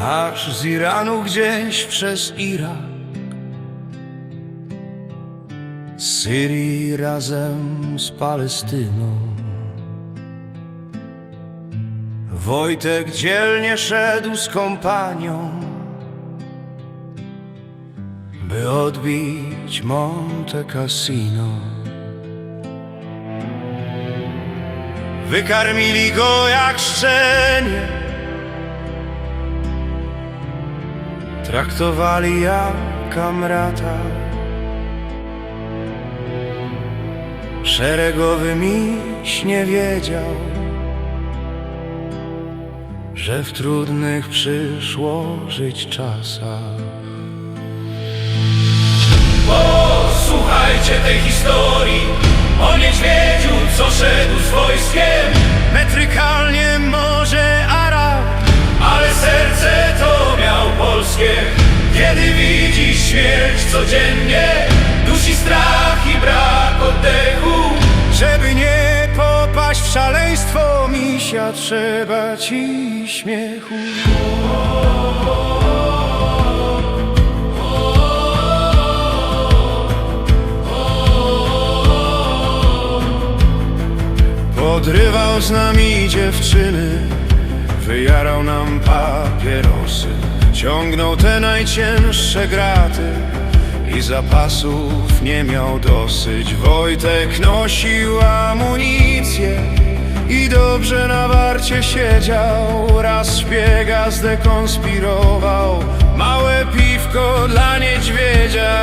aż z Iranu gdzieś przez Irak, Syrii razem z Palestyną. Wojtek dzielnie szedł z kompanią, by odbić Monte Cassino. Wykarmili go jak szczenie, traktowali jak kamrata. Szeregowy miś nie wiedział, że w trudnych przyszło żyć czasach. Posłuchajcie tej historii o niedźwiedziu, co szedł z wojskiem, Kiedy widzi śmierć codziennie, dusi strach i brak oddechu. żeby nie popaść w szaleństwo misia, trzeba ci śmiechu. Podrywał z nami dziewczyny, wyjarał nam papierosy, ciągnął te najcięższe graty i zapasów nie miał dosyć. Wojtek nosił amunicję i dobrze na warcie siedział. Raz szpiega zdekonspirował, małe piwko dla niedźwiedzia.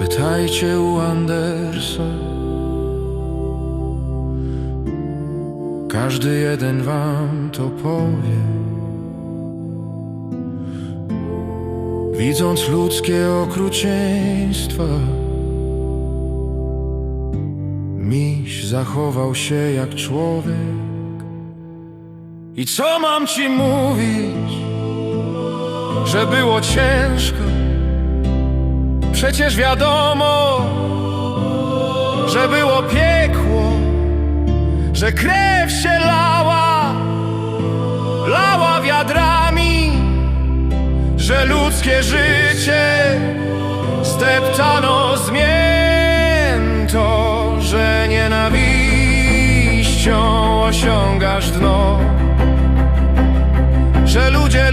Zapytajcie u Andersa. Każdy jeden wam to powie. Widząc ludzkie okrucieństwa, miś zachował się jak człowiek. I co mam ci mówić, że było ciężko? Przecież wiadomo, że było piekło, że krew się lała, lała wiadrami, że ludzkie życie zdeptano zmięto, że nienawiścią osiągasz dno, że ludzie